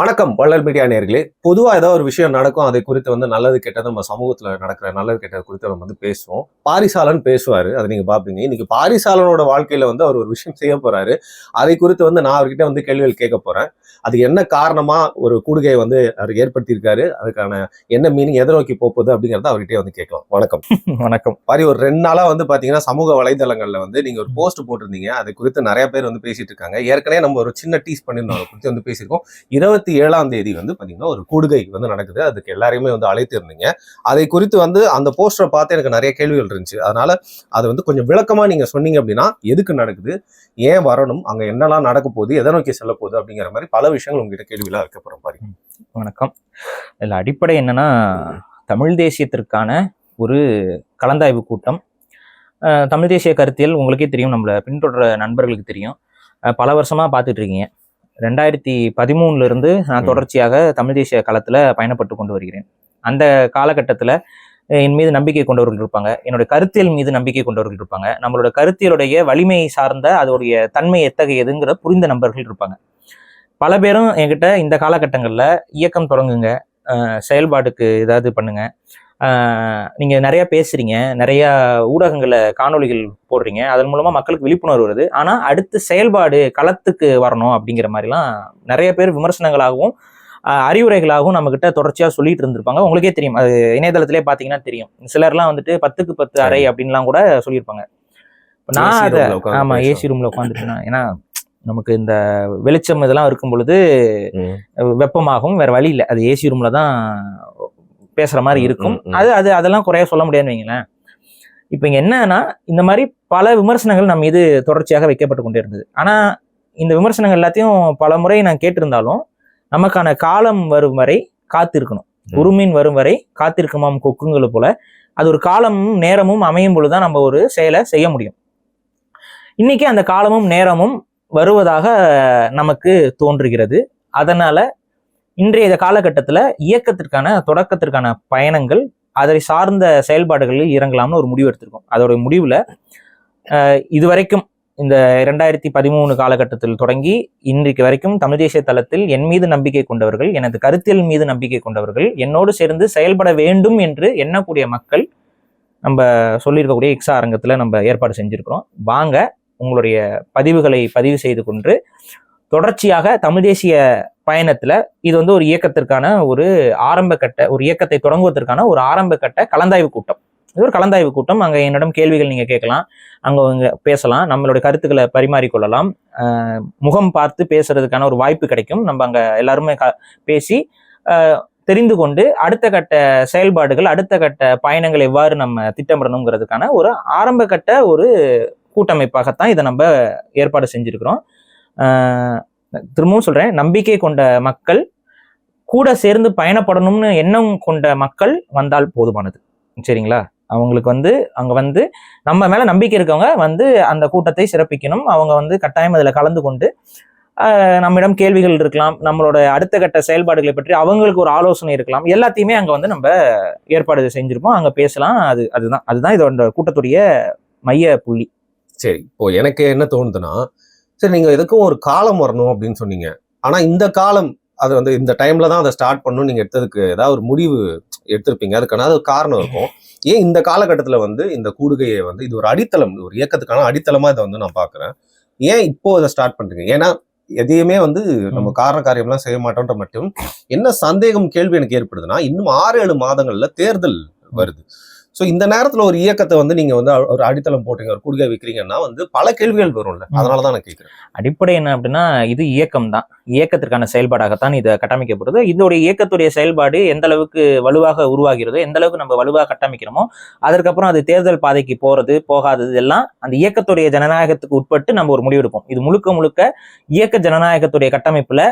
வணக்கம் வள்ளல் மீடியா நேர்களே பொதுவா ஏதோ ஒரு விஷயம் நடக்கும் அதை குறித்து வந்து நல்லது கெட்டது நம்ம சமூகத்துல நடக்கிற நல்லது கெட்டது குறித்து நம்ம வந்து பேசுவோம். பாரிசாலன் பேசுவாரு. அதை நீங்க பாப்பீங்க. இன்னைக்கு பாரிசாலனோட வாழ்க்கையில வந்து அவர் ஒரு விஷயம் செய்ய போறாரு. அதை குறித்து வந்து நான் அவர்கிட்ட வந்து கேள்விகள் கேட்க போறேன். அது என்ன காரணமா ஒரு கூடுகையை வந்து அவர் ஏற்படுத்தியிருக்காரு? அதுக்கான என்ன மீனிங் எதை நோக்கி போகுது அப்படிங்கறத அவர்கிட்டயே வந்து கேட்கலாம். வணக்கம். வணக்கம். பாரி ஒரு ரெண்டு நாளா வந்து பாத்தீங்கன்னா சமூக வலைதளங்கள்ல வந்து நீங்க ஒரு போஸ்ட் போட்டிருந்தீங்க. அதை குறித்து நிறைய பேர் வந்து பேசிட்டு இருக்காங்க. ஏற்கனவே நம்ம ஒரு சின்ன டீஸ் பண்ணிருந்தோம் அதை குறித்து வந்து பேசியிருக்கோம். இருபத்தி ஏழாம் தேதி வந்து பார்த்தீங்கன்னா ஒரு கூடுகை வந்து நடக்குது. அதுக்கு எல்லாரையுமே வந்து அழைத்து இருந்தீங்க. அதை குறித்து வந்து அந்த போஸ்டரை பார்த்து எனக்கு நிறைய கேள்விகள் இருந்துச்சு. அதனால அதை வந்து கொஞ்சம் விளக்கமாக நீங்கள் சொன்னீங்க அப்படின்னா எதுக்கு நடக்குது? ஏன் வரணும்? அங்கே என்னெல்லாம் நடக்க போகுது? எதை நோக்கி செல்ல போகுது? அப்படிங்கிற மாதிரி பல விஷயங்கள் உங்ககிட்ட கேள்விகளாக இருக்க போறோம் பாரு வணக்கம். இதில் அடிப்படை என்னன்னா தமிழ் தேசியத்திற்கான ஒரு கலந்தாய்வு கூட்டம். தமிழ் தேசிய கருத்தியல் உங்களுக்கே தெரியும். நம்மளை பின்தொடர நண்பர்களுக்கு தெரியும். பல வருஷமாக பார்த்துட்டு இருக்கீங்க. ரெண்டாயிரத்தி பதிமூணுல இருந்து நான். தொடர்ச்சியாக தமிழ் தேசிய களத்துல பயணப்பட்டு கொண்டு வருகிறேன். அந்த காலகட்டத்தில் என் மீது நம்பிக்கை கொண்டவர்கள் இருப்பாங்க. என்னுடைய கருத்தியல் மீது நம்பிக்கை கொண்டவர்கள் இருப்பாங்க. நம்மளோட கருத்தியலுடைய வலிமை சார்ந்த அதோடைய தன்மை எத்தகையதுங்கிற புரிந்த நண்பர்கள் இருப்பாங்க. பல பேரும் என்கிட்ட இந்த காலகட்டங்களில் இயக்கம் தொடங்குங்க செயல்பாடுக்கு ஏதாவது பண்ணுங்க. அஹ் நீங்க நிறைய பேசுறீங்க நிறைய ஊடகங்களை காணொளிகள் போடுறீங்க. அதன் மூலமா மக்களுக்கு விழிப்புணர்வு வருது. ஆனா அடுத்து செயல்பாடு களத்துக்கு வரணும் அப்படிங்கிற மாதிரிலாம் நிறைய பேர் விமர்சனங்களாகவும் அறிவுரைகளாகவும் நம்ம கிட்ட தொடர்ச்சியா சொல்லிட்டு இருந்திருப்பாங்க. உங்களுக்கே தெரியும். அது இணையதளத்திலே பாத்தீங்கன்னா தெரியும். சிலர்லாம் வந்துட்டு பத்துக்கு பத்து அறை அப்படின்லாம் கூட சொல்லியிருப்பாங்க. இப்ப நான் அதை roomல உட்கார்ந்து ஆமா பேசுறோம். ஏசி ரூம்ல உட்காந்துட்டுனா ஏன்னா நமக்கு இந்த வெளிச்சம் இதெல்லாம் இருக்கும் பொழுது ம். வெப்பமாகும் வேற வழி இல்லை. அது ஏசி ரூம்ல தான் பேசுற மாதிரி இருக்கும். அது அது அதெல்லாம் குறைய சொல்ல முடியாதுன்னு வைங்களேன். இப்போ இங்க என்னன்னா இந்த மாதிரி பல விமர்சனங்கள் நம்ம மீது தொடர்ச்சியாக வைக்கப்பட்டு கொண்டே இருந்தது ஆனா இந்த விமர்சனங்கள் எல்லாத்தையும் பல முறை நான் கேட்டிருந்தாலும் நமக்கான காலம் வரும் வரை காத்திருக்கணும். உருமீன் வரும் வரை காத்திருக்குமாம் கொக்குங்களை போல. அது ஒரு காலமும் நேரமும் அமையும் பொழுதுதான் நம்ம ஒரு செயலை செய்ய முடியும். இன்னைக்கு அந்த காலமும் நேரமும் வருவதாக நமக்கு தோன்றுகிறது. அதனால இன்றைய காலகட்டத்தில் இயக்கத்திற்கான தொடக்கத்திற்கான பயணங்கள் அதை சார்ந்த செயல்பாடுகளில் இறங்கலாம்னு ஒரு முடிவு எடுத்திருக்கோம். அதோட முடிவில் இதுவரைக்கும் இந்த இரண்டாயிரத்தி பதிமூணு காலகட்டத்தில் தொடங்கி இன்றைக்கு வரைக்கும் தமிழ் தேசிய தளத்தில் என் மீது நம்பிக்கை கொண்டவர்கள் எனது கருத்தியல் மீது நம்பிக்கை கொண்டவர்கள் என்னோடு சேர்ந்து செயல்பட வேண்டும் என்று எண்ணக்கூடிய மக்கள் நம்ம சொல்லியிருக்கக்கூடிய இக்ஸா அரங்கத்தில் நம்ம ஏற்பாடு செஞ்சுருக்கிறோம். வாங்க உங்களுடைய பதிவுகளை பதிவு செய்து கொண்டு தொடர்ச்சியாக தமிழ் தேசிய பயணத்துல இது வந்து ஒரு இயக்கத்திற்கான ஒரு ஆரம்ப கட்ட ஒரு இயக்கத்தை தொடங்குவதற்கான ஒரு ஆரம்ப கட்ட கலந்தாய்வு கூட்டம். இது ஒரு கலந்தாய்வு கூட்டம். அங்க என்னிடம் கேள்விகள் நீங்க கேட்கலாம். அங்க அவங்க பேசலாம். நம்மளுடைய கருத்துக்களை பரிமாறிக்கொள்ளலாம் முகம் பார்த்து பேசுறதுக்கான ஒரு வாய்ப்பு கிடைக்கும். நம்ம அங்க எல்லாருமே க- பேசி தெரிந்து கொண்டு அடுத்த கட்ட செயல்பாடுகள் அடுத்த கட்ட பயணங்கள் எவ்வாறு நம்ம திட்டமிடணுங்கிறதுக்கான ஒரு ஆரம்ப கட்ட ஒரு கூட்டமைப்பாகத்தான் இதை நம்ம ஏற்பாடு செஞ்சிருக்கிறோம். திரும்பவும் சொல்கிறேன் நம்பிக்கை கொண்ட மக்கள் கூட சேர்ந்து பயணப்படணும்னு எண்ணம் கொண்ட மக்கள் வந்தால் போதுமானது. சரிங்களா? அவங்களுக்கு வந்து அங்கே வந்து நம்ம மேலே நம்பிக்கை இருக்கவங்க வந்து அந்த கூட்டத்தை சிறப்பிக்கணும். அவங்க வந்து கட்டாயம் அதில் கலந்து கொண்டு நம்மிடம் கேள்விகள் இருக்கலாம் நம்மளோட அடுத்த கட்ட செயல்பாடுகளை பற்றி அவங்களுக்கு ஒரு ஆலோசனை இருக்கலாம். எல்லாத்தையுமே அங்கே வந்து நம்ம ஏற்பாடு செஞ்சுருப்போம். அங்கே பேசலாம். அது அதுதான் அதுதான் இதோட கூட்டத்துடைய மைய புள்ளி. சரி இப்போ எனக்கு என்ன தோணுதுன்னா சரி நீங்க எதுக்கும் ஒரு காலம் வரணும் அப்படின்னு சொன்னீங்க. ஆனா இந்த காலம் அது வந்து இந்த டைம்ல தான் அதை ஸ்டார்ட் பண்ணணும் நீங்க எடுத்ததுக்கு ஏதாவது ஒரு முடிவு எடுத்திருப்பீங்க. அதுக்கான அது ஒரு காரணம் இருக்கும். ஏன் இந்த காலகட்டத்துல வந்து இந்த கூடுகையை வந்து இது ஒரு அடித்தளம் ஒரு இயக்கத்துக்கான அடித்தளமா இதை வந்து நான் பாக்குறேன் ஏன் இப்போ இதை ஸ்டார்ட் பண்றீங்க? ஏன்னா எதையுமே வந்து நம்ம காரண காரியம்லாம் செய்ய மாட்டோன்ற மட்டும் என்ன சந்தேகம் கேள்வி எனக்கு ஏற்படுதுன்னா இன்னும் ஆறு ஏழு மாதங்கள்ல தேர்தல் வருது. ஸோ இந்த நேரத்துல ஒரு இயக்கத்தை வந்து நீங்க வந்து ஒரு அடித்தளம் போட்டீங்க ஒரு குடுகை வைக்கிறீங்கன்னா வந்து பல கேள்விகள் வரும்ல. அதனால தான் நான் கேட்கிறேன். அடிப்படை என்ன அப்படின்னா இது இயக்கம் தான். இயக்கத்திற்கான செயல்பாடாகத்தான் இது கட்டமைக்கப்படுது. இதோடைய இயக்கத்துடைய செயல்பாடு எந்த அளவுக்கு வலுவாக உருவாகிறதோ எந்த அளவுக்கு நம்ம வலுவாக கட்டமைக்கிறோமோ அதற்கப்புறம் அது தேர்தல் பாதைக்கு போறது போகாதது எல்லாம் அந்த இயக்கத்துடைய ஜனநாயகத்துக்கு உட்பட்டு நம்ம ஒரு முடிவெடுப்போம். இது முழுக்க முழுக்க இயக்க ஜனநாயகத்துடைய கட்டமைப்புல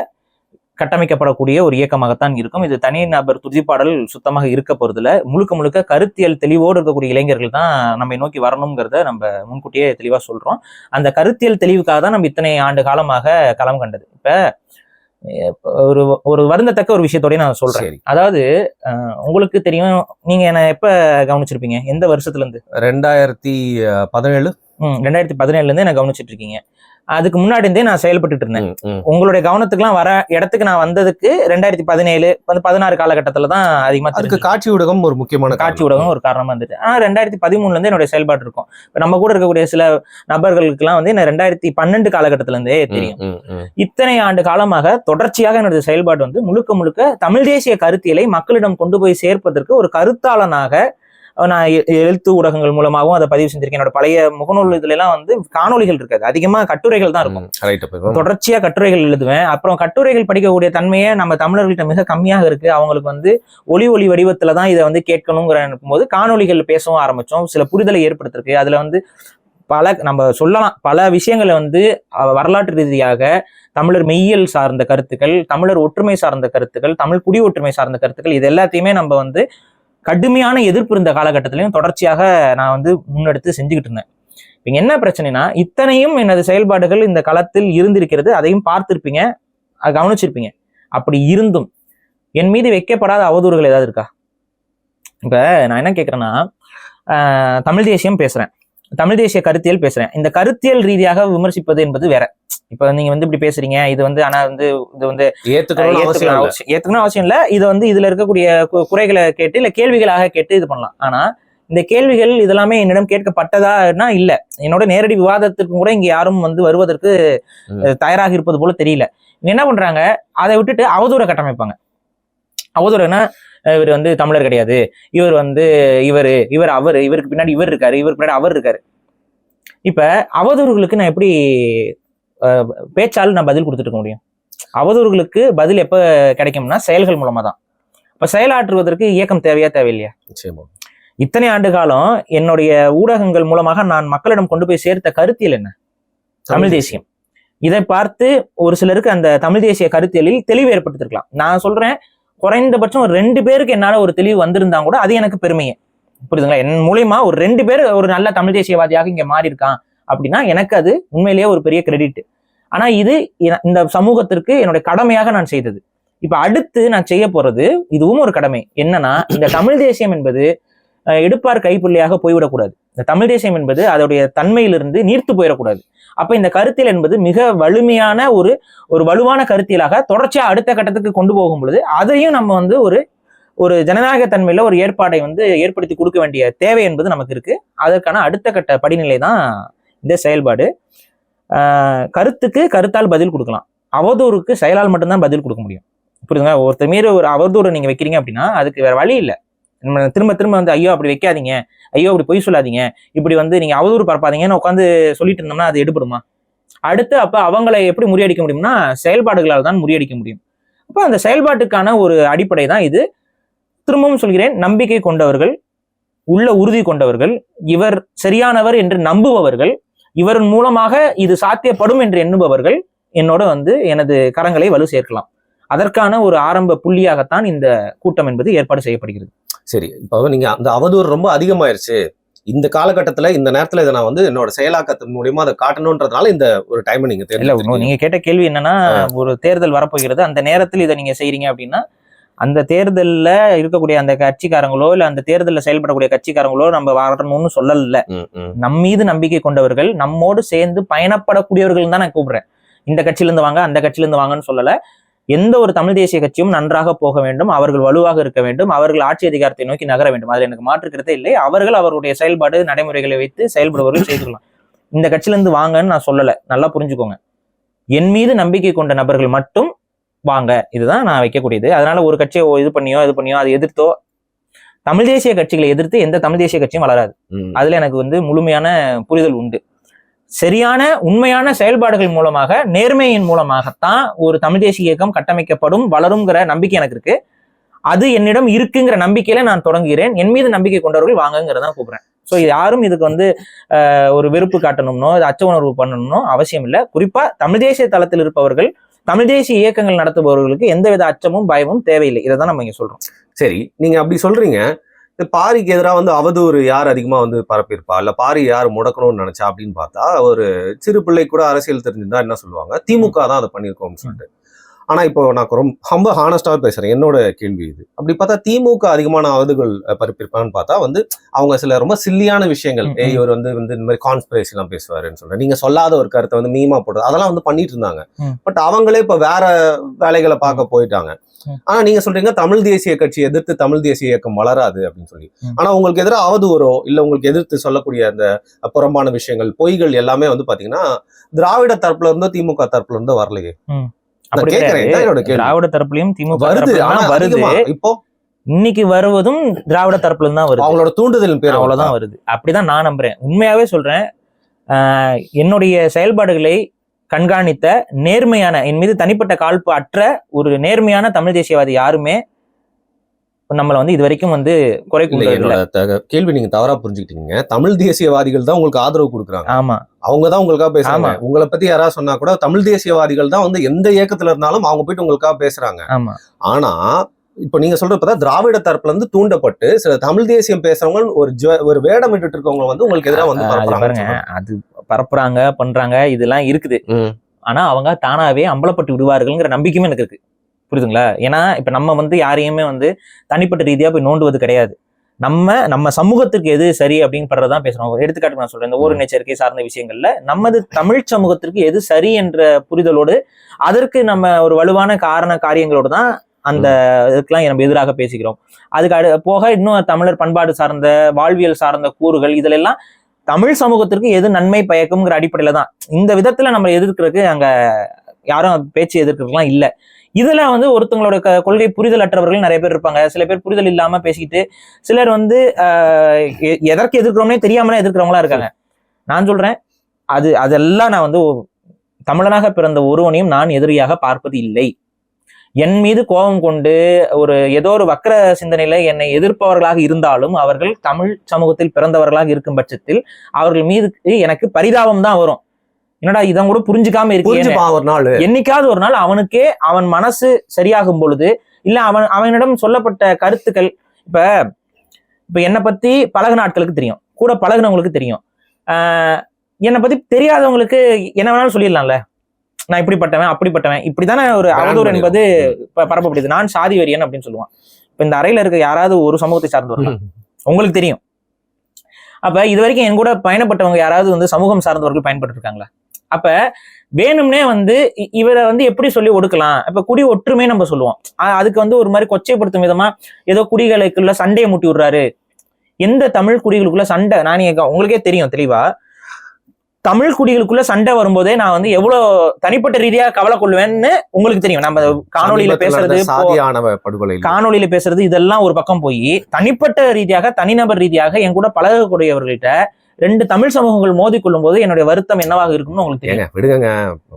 கட்டமைக்கப்படக்கூடிய ஒரு இயக்கமாகத்தான் இருக்கும். இது தனி நபர் துதிப்பாடல் சுத்தமாக இருக்க போறதுல முழுக்க முழுக்க கருத்தியல் தெளிவோடு இருக்கக்கூடிய இளைஞர்கள் தான் நம்மை நோக்கி வரணுங்கிறத நம்ம முன்கூட்டியே தெளிவா சொல்றோம். அந்த கருத்தியல் தெளிவுக்காக தான் நம்ம இத்தனை ஆண்டு காலமாக களம் கண்டது. இப்ப ஒரு ஒரு வருந்தத்தக்க ஒரு விஷயத்தோடய நான் சொல்றேன். அதாவது உங்களுக்கு தெரியும் நீங்க என்ன எப்ப கவனிச்சிருப்பீங்க? எந்த வருஷத்துல இருந்து ரெண்டாயிரத்தி பதினேழு. ரெண்டாயிரத்தி பதினேழுல இருந்து என்ன கவனிச்சிட்டு இருக்கீங்க. அதுக்கு முன்னாடி இருந்தே நான் செயல்பட்டுட்டு இருந்தேன். உங்களுடைய கவனத்துக்குலாம் வர இடத்துக்கு நான் வந்ததுக்கு ரெண்டாயிரத்தி பதினேழு வந்து பதினாறு காலகட்டத்துல தான் அதிகமா அதுக்கு. காட்சி ஊடகம் ஒரு முக்கியமான காட்சி. ஊடகம் ஒரு காரணமா இருந்துட்டு ஆனா ரெண்டாயிரத்தி பதிமூணுல இருந்து என்னுடைய செயல்பாடு இருக்கும் இப்ப நம்ம கூட இருக்கக்கூடிய சில நபர்களுக்கெல்லாம் வந்து என்ன ரெண்டாயிரத்தி பன்னெண்டு காலகட்டத்துல இருந்தே தெரியும். இத்தனை ஆண்டு காலமாக தொடர்ச்சியாக என்னுடைய செயல்பாடு வந்து முழுக்க முழுக்க தமிழ் தேசிய கருத்தியலை மக்களிடம் கொண்டு போய் சேர்ப்பதற்கு ஒரு கருத்தாளனாக நான் எழுத்து ஊடகங்கள் மூலமாகவும் அதை பதிவு செஞ்சிருக்கேன். என்னோட பழைய முகநூல் இதுல எல்லாம் வந்து காணொளிகள் இருக்காது. அதிகமா கட்டுரைகள் தான் இருக்கும். தொடர்ச்சியா கட்டுரைகள் எழுதுவேன். அப்புறம் கட்டுரைகள் படிக்கக்கூடிய தன்மையே நம்ம தமிழர்கள்ட்ட மிக கம்மியாக இருக்கு. அவங்களுக்கு வந்து ஒளி ஒளி வடிவத்துல தான் இதை வந்து கேட்கணுங்கிற போது காணொளிகள் பேசவும் ஆரம்பிச்சோம். சில புரிதலை ஏற்படுத்திருக்கு. அதுல வந்து பல நம்ம சொல்லலாம் பல விஷயங்களை வந்து வரலாற்று ரீதியாக தமிழர் மெய்யியல் சார்ந்த கருத்துக்கள் தமிழர் ஒற்றுமை சார்ந்த கருத்துக்கள் தமிழ் குடி ஒற்றுமை சார்ந்த கருத்துக்கள் இது எல்லாத்தையுமே நம்ம வந்து கடுமையான எதிர்ப்பு இருந்த காலகட்டத்திலையும் தொடர்ச்சியாக நான் வந்து முன்னெடுத்து செஞ்சுக்கிட்டு இருந்தேன். இப்போ என்ன பிரச்சனைனா இத்தனையும் எனது செயல்பாடுகள் இந்த களத்தில் இருந்திருக்கிறது அதையும் பார்த்துருப்பீங்க அதை கவனிச்சிருப்பீங்க. அப்படி இருந்தும் என் மீது வைக்கப்படாத அவதூறுகள் ஏதாவது இருக்கா? இப்போ நான் என்ன கேட்குறேன்னா தமிழ் தேசியம் பேசுகிறேன் தமிழ் தேசிய கருத்தியல் பேசுறேன். இந்த கருத்தியல் ரீதியாக விமர்சிப்பது என்பது வேற. இப்ப நீங்க வந்து இப்படி பேசுறீங்க இது வந்து ஆனா வந்து இது வந்து ஏத்துக்கணும் ஏத்துக்கணும் அவசியம் இல்ல. இது வந்து இதுல இருக்கக்கூடிய குறைகளை கேட்டு இல்ல கேள்விகளாக கேட்டு இது பண்ணலாம். ஆனா இந்த கேள்விகள் இதெல்லாமே என்னிடம் கேட்கப்பட்டதான்னா இல்ல. என்னோட நேரடி விவாதத்திற்கும் கூட இங்க யாரும் வந்து வருவதற்கு தயாராக இருப்பது போல தெரியல. என்ன பண்றாங்க அதை விட்டுட்டு அவதூற கட்டமைப்பாங்க. அவதூறுனா இவர் வந்து தமிழர் கிடையாது. இவர் வந்து இவர் இவர் அவர் இவருக்கு பின்னாடி இவர் இருக்காரு இவருக்கு பின்னாடி அவர் இருக்காரு. இப்ப அவதூறுகளுக்கு நான் எப்படி அஹ், பேச்சால் நான் பதில் கொடுத்துட்டு இருக்க முடியும்? அவதூறுகளுக்கு பதில் எப்ப கிடைக்கும்னா செயல்கள் மூலமா தான் இப்ப செயலாற்றுவதற்கு இயக்கம் தேவையா தேவையில்லையா? இத்தனை ஆண்டு காலம் என்னுடைய ஊடகங்கள் மூலமாக நான் மக்களிடம் கொண்டு போய் சேர்த்த கருத்தியல் என்ன? தமிழ் தேசியம். இதை பார்த்து ஒரு சிலருக்கு அந்த தமிழ் தேசிய கருத்தியலில் தெளிவு ஏற்படுத்திருக்கலாம் நான் சொல்றேன் குறைந்தபட்சம் ஒரு ரெண்டு பேருக்கு என்னால ஒரு தெளிவு வந்திருந்தா கூட அது எனக்கு பெருமையே. புரியுதுங்களா? என் மூலியமா ஒரு ரெண்டு பேர் ஒரு நல்ல தமிழ் தேசியவாதியாக இங்கே மாறி இருக்கான் அப்படின்னா எனக்கு அது உண்மையிலேயே ஒரு பெரிய கிரெடிட் ஆனா இது இந்த சமூகத்திற்கு என்னுடைய கடமையாக நான் செய்தது. இப்போ அடுத்து நான் செய்ய போறது இதுவும் ஒரு கடமை. என்னன்னா இந்த தமிழ் தேசியம் என்பது எடுப்பார் கைப்புள்ளியாக போய்விடக்கூடாது. இந்த தமிழ் தேசியம் என்பது அதோடைய தன்மையிலிருந்து நீர்த்து போயிடக்கூடாது. அப்ப இந்த கருத்தியல் என்பது மிக வலிமையான ஒரு ஒரு வலுவான கருத்தியலாக தொடர்ச்சியா அடுத்த கட்டத்துக்கு கொண்டு போகும் பொழுது அதையும் நம்ம வந்து ஒரு ஒரு ஜனநாயக தன்மையில ஒரு ஏற்பாடை வந்து ஏற்படுத்தி கொடுக்க வேண்டிய தேவை என்பது நமக்கு இருக்கு. அதற்கான அடுத்த கட்ட படிநிலை தான் இந்த செயல்பாடு. கருத்துக்கு கருத்தால் பதில் கொடுக்கலாம். அவதூறுக்கு செயலால் மட்டும்தான் பதில் கொடுக்க முடியும். புரியுதுங்க ஒருத்தர் மீறி ஒரு அவதூறு நீங்க வைக்கிறீங்க அப்படின்னா அதுக்கு வேற வழி இல்லை. திரும்ப திரும்ப வந்து ஐயோ அப்படி வைக்காதீங்க. ஐயோ அப்படி பொய் சொல்லாதீங்க. இப்படி வந்து நீங்க அவதூறு பரப்பாதீங்கன்னு உட்காந்து சொல்லிட்டு இருந்தோம்னா அது எடுபடுமா? அடுத்து அப்ப அவங்களை எப்படி முறியடிக்க முடியும்னா செயல்பாடுகளால் தான் முறியடிக்க முடியும். அப்போ அந்த செயல்பாட்டுக்கான ஒரு அடிப்படை தான் இது. திரும்பவும் சொல்கிறேன் நம்பிக்கை கொண்டவர்கள் உள்ள உறுதி கொண்டவர்கள் இவர் சரியானவர் என்று நம்புபவர்கள் இவரின் மூலமாக இது சாத்தியப்படும் என்று எண்ணுபவர்கள் என்னோட வந்து எனது கரங்களை வலு சேர்க்கலாம். அதற்கான ஒரு ஆரம்ப புள்ளியாகத்தான் இந்த கூட்டம் என்பது ஏற்பாடு செய்யப்படுகிறது. சரி இப்போ நீங்க அந்த அவதூறு ரொம்ப அதிகமாயிருச்சு. இந்த காலகட்டத்துல இந்த நேரத்துல இதை நான் வந்து என்னோட செயலாக்கத்தின் மூலியமா அதை காட்டணுன்றதுனால இந்த ஒரு டைம் நீங்க இல்ல தேர்ந்தெடுத்திருக்கீங்க. நீங்க கேட்ட கேள்வி என்னன்னா ஒரு தேர்தல் வரப்போகிறது அந்த நேரத்தில் இதை நீங்க செய்றீங்க அப்படின்னா அந்த தேர்தல்ல இருக்கக்கூடிய அந்த கட்சிக்காரங்களோ இல்ல அந்த தேர்தலில் செயல்படக்கூடிய கட்சிக்காரங்களோ நம்ம வரணும்னு சொல்லல. நம் மீது நம்பிக்கை கொண்டவர்கள் நம்மோடு சேர்ந்து பயணப்படக்கூடியவர்கள் தான் நான் கூப்பிடுறேன். இந்த கட்சியில இருந்து வாங்க அந்த கட்சியில இருந்து வாங்கன்னு சொல்லல. எந்த ஒரு தமிழ் தேசிய கட்சியும் நன்றாக போக வேண்டும் அவர்கள் வலுவாக இருக்க வேண்டும் அவர்கள் ஆட்சி அதிகாரத்தை நோக்கி நகர வேண்டும். அதில் எனக்கு மாற்றுக்கிறதே இல்லை. அவர்கள் அவருடைய செயல்பாடு நடைமுறைகளை வைத்து செயல்படுவர்கள் செய்துக்கலாம் இந்த கட்சியில இருந்து வாங்கன்னு நான் சொல்லல. நல்லா புரிஞ்சுக்கோங்க. என் மீது நம்பிக்கை கொண்ட நபர்கள் மட்டும் வாங்க. இதுதான் நான் வைக்கக்கூடியது. அதனால ஒரு கட்சியை இது பண்ணியோ இது பண்ணியோ அதை எதிர்த்தோ தமிழ் தேசிய கட்சிகளை எதிர்த்து எந்த தமிழ் தேசிய கட்சியும் வளராது. அதுல எனக்கு வந்து முழுமையான புரிதல் உண்டு. சரியான உண்மையான செயல்பாடுகள் மூலமாக நேர்மையின் மூலமாகத்தான் ஒரு தமிழ் தேசிய இயக்கம் கட்டமைக்கப்படும் வளருங்கிற நம்பிக்கை எனக்கு இருக்கு. அது என்னிடம் இருக்குங்கிற நம்பிக்கையில நான் தொடங்குகிறேன். என் மீது நம்பிக்கை கொண்டவர்கள் வாங்கங்கிறதான் கூப்பிடுறேன். ஸோ யாரும் இதுக்கு வந்து ஒரு வெறுப்பு காட்டணும்னோ இது அச்ச உணர்வு பண்ணணும்னோ அவசியம் இல்லை. குறிப்பா தமிழ் தேசிய தளத்தில் இருப்பவர்கள் தமிழ் தேசிய இயக்கங்கள் நடத்துபவர்களுக்கு எந்தவித அச்சமும் பயமும் தேவையில்லை. இதை தான் நம்ம இங்க சொல்றோம். சரி நீங்க அப்படி சொல்றீங்க. பாரிக்கு எதிராக வந்து அவதூறு யார் அதிகமாக வந்து பரப்பியிருப்பா? இல்லை பாரி யார் முடக்கணும்னு நினைச்சா அப்படின்னு பார்த்தா ஒரு சிறு பிள்ளை கூட அரசியல் தெரிஞ்சிருந்தா என்ன சொல்லுவாங்க? திமுக தான் அதை பண்ணியிருக்கோம்னு சொல்லிட்டு. ஆனா இப்போ நான் ரொம்ப ரொம்ப ஹானஸ்டாவே பேசுறேன். என்னோட கேள்வி இது. அப்படி பார்த்தா திமுக அதிகமான அவதுகள் பரப்பியிருப்பான்னு பார்த்தா வந்து அவங்க சில ரொம்ப சில்லியான விஷயங்கள். ஏய், இவர் வந்து வந்து இந்த மாதிரி கான்ஸ்பிரசி எல்லாம் பேசுவாருன்னு சொல்றேன். நீங்க சொல்லாத ஒரு கருத்தை வந்து மீமா போடுறது அதெல்லாம் வந்து பண்ணிட்டு இருந்தாங்க. பட் அவங்களே இப்ப வேற வேலைகளை பார்க்க போயிட்டாங்க. ஆனா நீங்க சொல்றீங்க தமிழ் தேசிய கட்சி எதிர்த்து தமிழ் தேசிய இயக்கம் வளராது அப்படின்னு சொல்லி. ஆனா உங்களுக்கு எதிராக அவதூறோ இல்ல உங்களுக்கு எதிர்த்து சொல்லக்கூடிய அந்த புறம்பான விஷயங்கள் பொய்கள் எல்லாமே வந்து பாத்தீங்கன்னா திராவிட தரப்புல இருந்தோ திமுக தரப்புல இருந்தோ வரலையே. அப்படி திராவிட தரப்புலயும் திமுக வருது வருது. இப்போ? இன்னைக்கு வருவதும் திராவிட தரப்புல தான் வருது. அவங்களோட தூண்டுதலின் பேர் அவ்வளவுதான் வருது. அப்படிதான் நான் நம்புறேன். உண்மையாவே சொல்றேன் ஆஹ் என்னுடைய செயல்பாடுகளை கண்காணித்த நேர்மையான என் மீது தனிப்பட்ட காழ்ப்பு அற்ற ஒரு நேர்மையான தமிழ் தேசியவாதி யாருமே நம்மளை வந்து இது வரைக்கும் வந்து குறை கேள்வி நீங்க தவறா புரிஞ்சுக்கிட்டீங்க. தமிழ் தேசியவாதிகள் தான் உங்களுக்கு ஆதரவு கொடுக்குறாங்க. ஆமா. அவங்க தான் உங்களுக்காக பேசுறாங்க. உங்களை பத்தி யாராவது சொன்னா கூட தமிழ் தேசியவாதிகள் தான் வந்து எந்த இயக்கத்துல இருந்தாலும் அவங்க போயிட்டு உங்களுக்காக பேசுறாங்க. ஆமா. ஆனா இப்ப நீங்க சொல்றப்ப திராவிட தரப்புல இருந்து தூண்டப்பட்டு சில தமிழ் தேசியம் பேசுறவங்க ஒரு ஒரு வேடம் விட்டுட்டு இருக்கவங்க வந்து உங்களுக்கு எதிராக வந்து ஆஹ் அது பரப்புறாங்க பண்றாங்க இதெல்லாம் இருக்குது. ஆனா அவங்க தானாவே அம்பலப்பட்டு விடுவார்கள்ங்கிற நம்பிக்கையுமே எனக்கு இருக்கு. புரியுதுங்களா? ஏன்னா இப்ப நம்ம வந்து யாரையுமே வந்து தனிப்பட்ட ரீதியா போய் நோண்டுவது கிடையாது. நம்ம நம்ம சமூகத்துக்கு எது சரி அப்படின்னு படுறதான் பேசுறோம். எடுத்துக்காட்டு நான் சொல்றேன். இந்த ஊர் எச்சரிக்கை சார்ந்த விஷயங்கள்ல நமது தமிழ் சமூகத்திற்கு எது சரி என்ற புரிதலோடு அதற்கு நம்ம ஒரு வலுவான காரண காரியங்களோடு தான் அந்த இதுக்கெல்லாம் நம்ம எதிராக பேசிக்கிறோம். அதுக்கு அடு போக இன்னும் தமிழர் பண்பாடு சார்ந்த வாழ்வியல் சார்ந்த கூறுகள் இதுல எல்லாம் தமிழ் சமூகத்திற்கு எது நன்மை பயக்கும்ங்கிற அடிப்படையில தான். இந்த விதத்துல நம்ம எதிர்க்கிறதுக்கு அங்க யாரும் பேச்சு எதிர்க்கிறதுலாம் இல்ல. இதுல வந்து ஒருத்தவங்களோட கொள்கை புரிதல் அற்றவர்கள் நிறைய பேர் இருப்பாங்க. சில பேர் புரிதல் இல்லாம பேசிக்கிட்டு சிலர் வந்து எ- எதற்கு எதிர்க்கிறோம்னே தெரியாமலே எதிர்க்கிறவங்களா இருக்காங்க. நான் சொல்றேன் அது அதெல்லாம் நான் வந்து தமிழனாக பிறந்த ஒருவனையும் நான் எதிரியாக பார்ப்பது இல்லை. என் மீது கோபம் கொண்டு ஒரு ஏதோ ஒரு வக்கர சிந்தனையில என்னை எதிர்ப்பவர்களாக இருந்தாலும் அவர்கள் தமிழ் சமூகத்தில் பிறந்தவர்களாக இருக்கும் பட்சத்தில் அவர்கள் மீது எனக்கு பரிதாபம் தான் வரும். என்னடா இதான் கூட புரிஞ்சுக்காம புரிஞ்சுப்பான் ஒரு நாள். என்னைக்காவது ஒரு நாள் அவனுக்கே அவன் மனசு சரியாகும் பொழுது இல்ல அவன் அவனிடம் சொல்லப்பட்ட கருத்துக்கள் இப்ப இப்ப என்னை பத்தி பழகுன ஆட்களுக்கு தெரியும். கூட பழகுனவங்களுக்கு தெரியும். ஆஹ் என்னை பத்தி தெரியாதவங்களுக்கு என்ன வேணாலும் சொல்லிடலாம்ல. நான் இப்படிப்பட்டவன் அப்படிப்பட்டவன். இப்படித்தானே ஒரு அவதூறு. என்பது பரப்பப்படுது. நான் சாதி வெறியன் அப்படின்னு சொல்லுவான். இப்ப இந்த அறையில இருக்க யாராவது ஒரு சமூகத்தை சார்ந்தவர்கள்? உங்களுக்கு தெரியும். அப்ப இது வரைக்கும் என் கூட பயணப்பட்டவங்க யாராவது வந்து சமூகம் சார்ந்தவர்கள் பயன்பட்டு இருக்காங்களா அப்ப வேணும்னே வந்து இவரை வந்து எப்படி சொல்லி ஒடுக்கலாம்? இப்ப குடி ஒற்றுமை நம்ம சொல்லுவோம். அதுக்கு வந்து ஒரு மாதிரி கொச்சைப்படுத்தும் விதமா ஏதோ குடிகளுக்குள்ள சண்டையை மூட்டி விடுறாரு. எந்த தமிழ் குடிகளுக்குள்ள சண்டை? நான் உங்களுக்கே தெரியும் தெளிவா. தமிழ் குடிகளுக்குள்ள சண்டை வரும்போதே நான் வந்து எவ்வளவு தனிப்பட்ட ரீதியா கவலை கொள்வேன்னு உங்களுக்கு தெரியும். நம்ம சமீபத்துல பேசுறது காணொளியில பேசுறது இதெல்லாம் ஒரு பக்கம் போய் தனிப்பட்ட ரீதியாக தனிநபர் ரீதியாக என் கூட பழகக்கூடியவர்கள்ட்ட ரெண்டு தமிழ் சமூகங்கள் மோதி கொள்ளும் போது என்னுடைய வருத்தம் என்னவாக இருக்கும்னு உங்களுக்கு தெரியும்? விடுங்க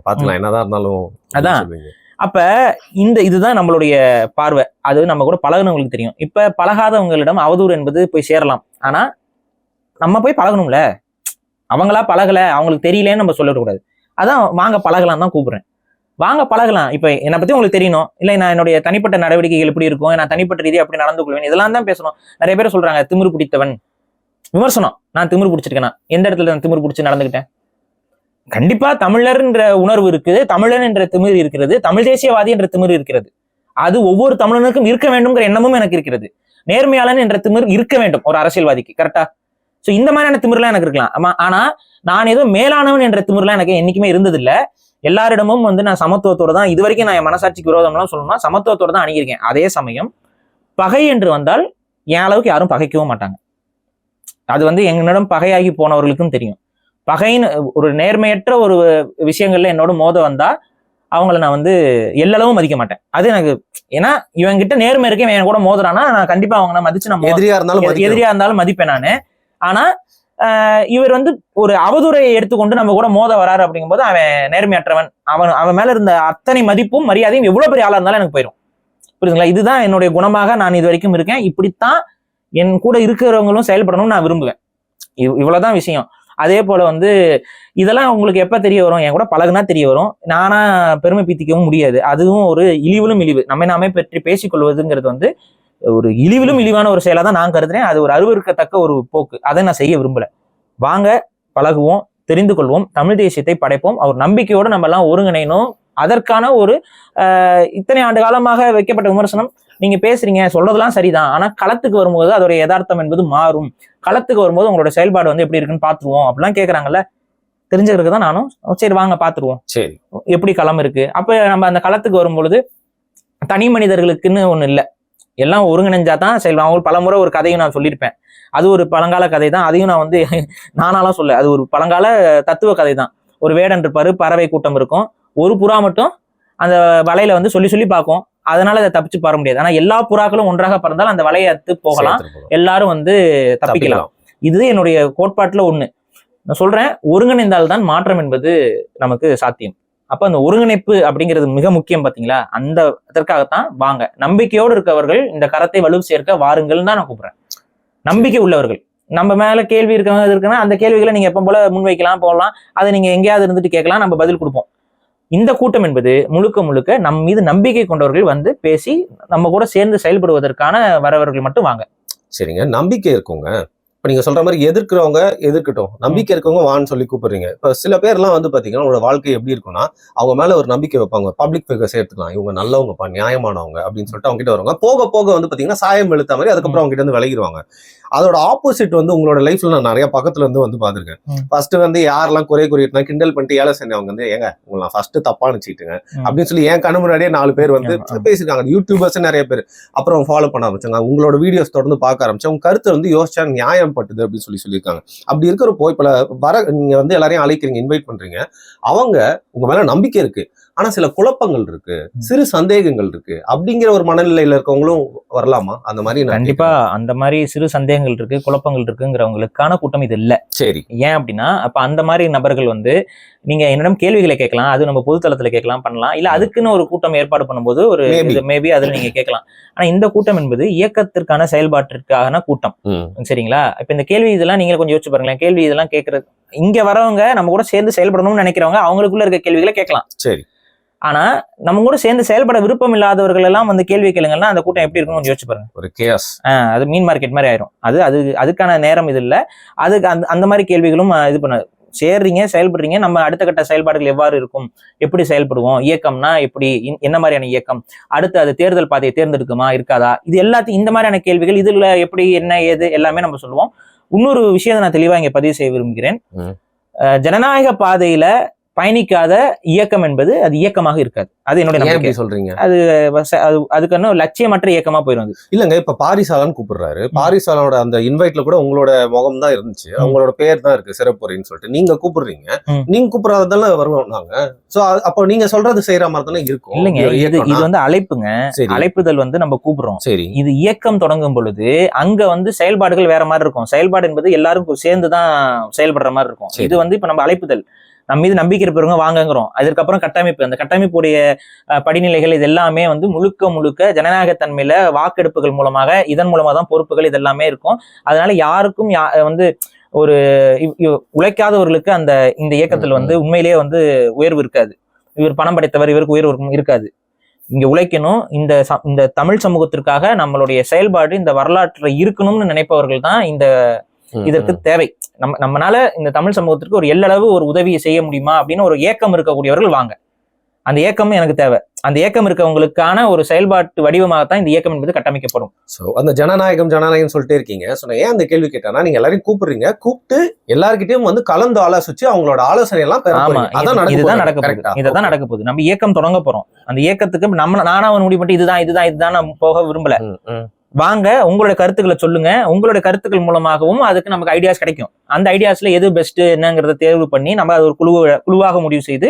பாத்துக்கலாம். என்னதான் இருந்தாலும் அதான். அப்ப இந்த இதுதான் நம்மளுடைய பார்வை. அது நம்ம கூட பழகுனவங்களுக்கு தெரியும். இப்ப பழகாதவங்களிடம் அவதூறு என்பது போய் சேரலாம். ஆனா நம்ம போய் பழகணும்ல. அவங்களா பழகல அவங்களுக்கு தெரியலன்னு நம்ம சொல்லக்கூடாது. அதான் வாங்க பழகலாம் தான் கூப்பிடுறேன். வாங்க பழகலாம். இப்ப என்னை பத்தி உங்களுக்கு தெரியணும். இல்ல நான் என்னுடைய தனிப்பட்ட நடவடிக்கைகள் எப்படி இருக்கும்? நான் தனிப்பட்ட ரீதியா அப்படி நடந்து கொள்வேன் இதெல்லாம் தான் பேசணும். நிறைய பேர் சொல்றாங்க திமிரு பிடித்தவன். விமர்சனம். நான் திமிர் பிடிச்சிருக்கேனா? எந்த இடத்துல நான் திமிரு பிடிச்சி நடந்துக்கிட்டேன்? கண்டிப்பா தமிழர்ன்ற உணர்வு இருக்குது. தமிழன் என்ற திமிர் இருக்கிறது. தமிழ் தேசியவாதி என்ற திமிரு இருக்கிறது. அது ஒவ்வொரு தமிழனுக்கும் இருக்க வேண்டும்ங்கிற எண்ணமும் எனக்கு இருக்கிறது. நேர்மையாளன் என்ற திமிர் இருக்க வேண்டும் ஒரு அரசியல்வாதிக்கு. கரெக்டா சோ இந்த மாதிரியான திமிர்லாம் எனக்கு இருக்கலாம். ஆமா ஆனா நான் ஏதோ மேலானவன் என்ற திமிர்லாம் எனக்கு என்னைக்குமே இருந்ததில்ல. எல்லாரிடமும் வந்து நான் சமத்துவத்தோட தான் இது வரைக்கும் நான் என் மனசாட்சிக்கு விரோதம்லாம் சொல்லணும்னா சமத்துவத்தோட தான் அணுகியிருக்கேன். அதே சமயம் பகை என்று வந்தால் என் அளவுக்கு யாரும் பகைக்கவும் மாட்டாங்க. அது வந்து என்னிடம் பகையாகி போனவர்களுக்கும் தெரியும். பகைன்னு ஒரு நேர்மையற்ற ஒரு விஷயங்கள்ல என்னோட மோத வந்தா அவங்கள நான் வந்து எல்லளவும் மதிக்க மாட்டேன். அது எனக்கு ஏன்னா இவன் கிட்ட நேர்மை இருக்கு இவன் என் கூட மோதுறானா நான் கண்டிப்பா அவங்க நான் மதிச்சு நான் மோ- எதிரியா இருந்தாலும். எதிரியா இருந்தாலும் மதிப்பேன் நானு. ஆனா இவர் வந்து ஒரு அவதூறை எடுத்துக்கொண்டு நம்ம கூட மோத வராரு அப்படிங்கும்போது அவன் நேர்மையற்றவன். அவன் அவன் மேல இருந்த அத்தனை மதிப்பும் மரியாதையும் எவ்வளவு பெரிய ஆளா இருந்தாலும் எனக்கு போயிடும் புரியுதுங்களா? இதுதான் என்னுடைய குணமாக நான் இது வரைக்கும் இருக்கேன். இப்படித்தான் என் கூட இருக்கிறவங்களும் செயல்படணும்னு நான் விரும்புவேன். இவ்- இவ்வளோதான் விஷயம். அதே போல் வந்து இதெல்லாம் உங்களுக்கு எப்போ தெரிய வரும்? என் கூட பழகுனா தெரிய வரும். நானாக பெருமை பீத்திக்கவும் முடியாது. அதுவும் ஒரு இழிவிலும் இழிவு. நம்மை நாமே பற்றி பேசிக்கொள்வதுங்கிறது வந்து ஒரு இழிவிலும் இழிவான ஒரு செயலாக தான் நான் கருதுறேன். அது ஒரு அருவருக்கத்தக்க ஒரு போக்கு. அதை நான் செய்ய விரும்பலை. வாங்க பழகுவோம் தெரிந்து கொள்வோம் தமிழ் தேசியத்தை படைப்போம். அவர் நம்பிக்கையோடு நம்ம எல்லாம் அதற்கான ஒரு இத்தனை ஆண்டு காலமாக வைக்கப்பட்ட விமர்சனம். நீங்க பேசுறீங்க சொல்றதெல்லாம் சரிதான். ஆனா களத்துக்கு வரும்போது அதோட யதார்த்தம் என்பது மாறும். களத்துக்கு வரும்போது உங்களோட செயல்பாடு வந்து எப்படி இருக்குன்னு பாத்துருவோம் அப்படிலாம் கேக்குறாங்கல்ல. தெரிஞ்சுக்கிறதுக்கு தான் நானும் சரி வாங்க பாத்துருவோம் சரி. எப்படி களம் இருக்கு? அப்ப நம்ம அந்த களத்துக்கு வரும்பொழுது தனி மனிதர்களுக்குன்னு ஒண்ணு இல்லை. எல்லாம் ஒருங்கிணைஞ்சா தான் செயல்படும் அவங்க பலமுறை ஒரு கதையும் நான் சொல்லியிருப்பேன். அது ஒரு பழங்கால கதை தான். அதையும் நான் வந்து நானாலாம் சொல்ல அது ஒரு பழங்கால தத்துவ கதை தான். ஒரு வேடன் இருப்பாரு பறவை கூட்டம் இருக்கும். ஒரு புறா மட்டும் அந்த வலையில வந்து சொல்லி சொல்லி பார்க்கும். அதனால அதை தப்பிச்சு பார முடியாது. ஆனா எல்லா புறாக்களும் ஒன்றாக பறந்தால் அந்த வலையை அத்து போகலாம். எல்லாரும் வந்து தப்பிக்கலாம். இது என்னுடைய கோட்பாட்டுல ஒண்ணு. நான் சொல்றேன் ஒருங்கிணைந்தால் தான் மாற்றம் என்பது நமக்கு சாத்தியம். அப்ப அந்த ஒருங்கிணைப்பு அப்படிங்கிறது மிக முக்கியம் பாத்தீங்களா? அந்த அதற்காகத்தான் வாங்க. நம்பிக்கையோடு இருக்கவர்கள் இந்த கரத்தை வலு சேர்க்க வாருங்கள் தான் நான் கூப்பிடுறேன். நம்பிக்கை உள்ளவர்கள். நம்ம மேல கேள்வி இருக்கவங்க இருக்குன்னா அந்த கேள்விகளை நீங்க எப்ப போல முன்வைக்கலாம் போகலாம். அதை நீங்க எங்கேயாவது இருந்துட்டு கேட்கலாம். நம்ம பதில் கொடுப்போம். இந்த கூட்டம் என்பது முழுக்க முழுக்க நம் மீது நம்பிக்கை கொண்டவர்கள் வந்து பேசி நம்ம கூட சேர்ந்து செயல்படுவதற்கான வரவர்கள் மட்டும் வாங்க. சரிங்க. நம்பிக்கை இருக்குங்க. இப்ப நீங்க சொல்ற மாதிரி எதிர்க்கிறவங்க எதிர்க்கட்டும். நம்பிக்கை இருக்கவங்க வான்னு சொல்லி கூப்பிடுறீங்க. இப்ப சில பேர்லாம் வந்து பாத்தீங்கன்னா உங்களோட வாழ்க்கை எப்படி இருக்கும்னா அவங்க மேல ஒரு நம்பிக்கை வைப்பாங்க. பப்ளிக் ஃபிகர்ஸ் எடுத்துக்கலாம் இவங்க நல்லவங்கப்பா நியாயமானவங்க அப்படின்னு சொல்லிட்டு அவங்க கிட்ட வருவாங்க. போக போக வந்து பாத்தீங்கன்னா சாயம் இழுத்த மாதிரி அதுக்கப்புறம் அவங்க கிட்ட இருந்து விலகிடுவாங்க. அதோட ஆப்போசிட் வந்து உங்களோட லைஃப்ல நான் நிறைய பக்கத்துல இருந்து வந்து பாத்திருக்கேன் ம். ஃபர்ஸ்ட் வந்து யாரெல்லாம் குறை குறியிட்டா கிண்டல் பண்ணிட்டு ஏழை செஞ்சவங்க வந்து ஏங்க உங்களை நான் ஃபர்ஸ்ட் தப்பா நினைச்சிட்டுங்க. அப்படின்னு சொல்லி என் கண்ணு முன்னாடியே நாலு பேர் வந்து. பேசியிருக்காங்க. யூடியூபர்ஸ் நிறைய பேர். அப்புறம் ஃபாலோ பண்ண ஆரம்பிச்சாங்க. உங்களோட வீடியோஸ் தொடர்ந்து பார்க்க ஆரம்பிச்சேன். உங்க கருத்து வந்து யோசிச்சா நியாயம் பட்டுது அப்படின்னு சொல்லி சொல்லியிருக்காங்க. அப்படி இருக்கிறப்போ இப்ப வர நீங்க வந்து எல்லாரையும் அழைக்கிறீங்க இன்வைட் பண்றீங்க. அவங்க உங்க மேல நம்பிக்கை இருக்கு. ஆனா சில குழப்பங்கள் இருக்கு சிறு சந்தேகங்கள் இருக்கு. அப்படிங்கிற ஒரு மனநிலையில இருக்கவங்களும் வரலாமா? அந்த மாதிரி கண்டிப்பா அந்த மாதிரி சிறு சந்தேகங்கள் இருக்கு குழப்பங்கள் இருக்குங்கிறவங்களுக்கான கூட்டம் இது இல்ல. சரி. ஏன் அப்படின்னா அப்ப அந்த மாதிரி நபர்கள் வந்து நீங்க என்னிடம் கேள்விகளை கேட்கலாம் அது நம்ம பொதுத்தளத்துல கேட்கலாம் பண்ணலாம். இல்ல அதுக்குன்னு ஒரு கூட்டம் ஏற்பாடு பண்ணும்போது ஒரு. மேபி அதுல நீங்க கேட்கலாம். ஆனா இந்த கூட்டம் என்பது இயக்கத்திற்கான செயல்பாட்டிற்கான கூட்டம். சரிங்களா? இப்ப இந்த கேள்வி இதெல்லாம் நீங்க கொஞ்சம் யோசிச்சு பாருங்களேன். கேள்வி இதெல்லாம் கேட்கறது இங்க வரவங்க நம்ம கூட சேர்ந்து செயல்படணும்னு நினைக்கிறவங்க அவங்களுக்குள்ள இருக்க கேள்விகளை கேட்கலாம். சரி. ஆனா நம்ம கூட சேர்ந்து செயல்பட விருப்பம் இல்லாதவர்கள் எல்லாம் வந்து கேள்வி கேளுங்கன்னா அந்த கூட்டம் எப்படி இருக்கும்னு யோசிச்சு பாருங்க. ஒரு கேஸ் அது மீன் மார்க்கெட் மாதிரி ஆயிரும். அது அது அதுக்கான நேரம் இது இல்ல. அதுக்கு அந்த அந்த மாதிரி கேள்விகளும் இது பண்ண சேர்றீங்க செயல்படுறீங்க நம்ம அடுத்த கட்ட செயல்பாடுகள் எவ்வாறு இருக்கும்? எப்படி செயல்படுவோம்? இயக்கம்னா எப்படி? என்ன மாதிரியான இயக்கம்? அடுத்து அது தேர்தல் பாதையை தேர்ந்தெடுக்குமா? இருக்காதா? இது எல்லாத்தையும் இந்த மாதிரியான கேள்விகள் இதுல எப்படி என்ன ஏது எல்லாமே நம்ம சொல்லுவோம். இன்னொரு விஷயத்தை நான் தெளிவா இங்க பதிவு செய்ய விரும்புகிறேன். ஜனநாயக பாதையில பயணிக்காத இயக்கம் என்பது அது இயக்கமாக இருக்காது. அது என்னுடைய நம்பிக்கை. சொல்றீங்க? அது அது அதுக்கான லட்சியமற்ற இயக்கமா போயிடும் அது. இல்லங்க இப்ப பாரிசாலன் கூப்பிடுறாரு. பாரிசாலனோட அந்த இன்வைட்ல கூட உங்களோட முகம் தான் இருந்துச்சு. அவங்களோட பேர் தான் இருக்கு சிறப்புரைன்னு சொல்லிட்டு. நீங்க கூப்பிடுறீங்க. நீங்க கூப்பிடாததெல்லாம் வருவோம் நாங்க. சோ அப்போ நீங்க சொல்றது செய்யற மாதிரி தானே இருக்கும். இல்லைங்க இது இது. வந்து அழைப்புங்க. அழைப்புதல் வந்து நம்ம கூப்பிடுறோம். சரி. இது இயக்கம் தொடங்கும் பொழுது அங்க வந்து செயல்பாடுகள் வேற மாதிரி இருக்கும். செயல்பாடு என்பது எல்லாரும் சேர்ந்து தான் செயல்படுற மாதிரி இருக்கும். இது வந்து இப்ப நம்ம அழைப்புதல். நம்ம மீது நம்பிக்கை இருப்பவங்க வாங்கங்கிறோம் அதுக்கப்புறம் கட்டமைப்பு. அந்த கட்டமைப்புடைய படிநிலைகள் இது எல்லாமே வந்து முழுக்க முழுக்க ஜனநாயகத்தன்மையில வாக்கெடுப்புகள் மூலமாக இதன் மூலமா தான் பொறுப்புகள் இது எல்லாமே இருக்கும். அதனால யாருக்கும் யா வந்து ஒரு உழைக்காதவர்களுக்கு அந்த இந்த இயக்கத்தில் வந்து உண்மையிலேயே வந்து உயர்வு இருக்காது. இவர் பணம் படைத்தவர் இவருக்கு உயர்வு இருக்காது. இங்க உழைக்கணும். இந்த ச- இந்த தமிழ் சமூகத்திற்காக நம்மளுடைய செயல்பாடு இந்த வரலாற்றுல இருக்கணும்னு நினைப்பவர்கள் தான் இந்த இதற்கு. தேவை. நம்ம நம்மனால இந்த தமிழ் சமூகத்திற்கு ஒரு எல்லளவு ஒரு உதவியை செய்ய முடியுமா அப்படின்னு ஒரு ஏக்கம் இருக்கக்கூடியவர்கள் வாங்க. அந்த ஏக்கமும் எனக்கு தேவை. அந்த ஏக்கம் இருக்கவங்களுக்கான ஒரு செயல்பாட்டு வடிவமாகத்தான் இந்த இயக்கம் என்பது கட்டமைக்கப்படும். சோ அந்த ஜனநாயகம் ஜனநாயகம் சொல்லிட்டே இருக்கீங்க. சோ நான் ஏன் அந்த கேள்வி கேட்டேன்னா நீங்க எல்லாரையும் கூப்பிடுறீங்க. கூப்பிட்டு எல்லார்கிட்டயும் வந்து கலந்து ஆலோசிச்சு அவங்களோட ஆலோசனை எல்லாம் இதுதான். நடக்க போகுது? இதுதான் நடக்க போகுது. நம்ம இயக்கம் தொடங்க போறோம். அந்த இயக்கத்துக்கு நம்ம நானா அவன் முடிவு பண்ணிட்டு இதுதான் இதுதான் இதுதான் நான் போக விரும்பல. வாங்க உங்களுடைய கருத்துக்களை சொல்லுங்க. உங்களுடைய கருத்துக்கள் மூலமாகவும் அதுக்கு நமக்கு ஐடியாஸ் கிடைக்கும். அந்த ஐடியாஸ்ல எது பெஸ்ட் என்னங்கிறத தேர்வு பண்ணி நம்ம அது ஒரு குழு குழுவாக முடிவு செய்து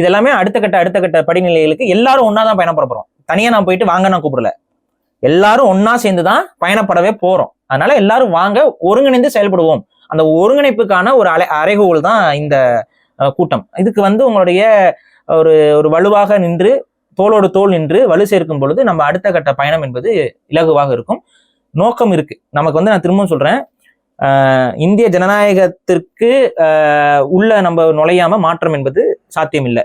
இதெல்லாமே அடுத்த கட்ட அடுத்த கட்ட படிநிலைகளுக்கு எல்லாரும் ஒன்னா தான் பயணப்பட போறோம். தனியா நான் போயிட்டு வாங்க நான் கூப்பிடல. எல்லாரும் ஒன்னா சேர்ந்து தான் பயணப்படவே போறோம். அதனால எல்லாரும் வாங்க ஒருங்கிணைந்து செயல்படுவோம். அந்த ஒருங்கிணைப்புக்கான ஒரு அலை அறைகோல் தான் இந்த கூட்டம். இதுக்கு வந்து உங்களுடைய ஒரு ஒரு வலுவாக நின்று தோளோடு தோள் நின்று வலு சேர்க்கும் பொழுது நம்ம அடுத்த கட்ட பயணம் என்பது இலகுவாக இருக்கும். நோக்கம் இருக்கு. நமக்கு வந்து நான் திரும்பவும் சொல்றேன். இந்திய ஜனநாயகத்திற்கு உள்ள நம்ம நுழையாம மாற்றம் என்பது சாத்தியம் இல்லை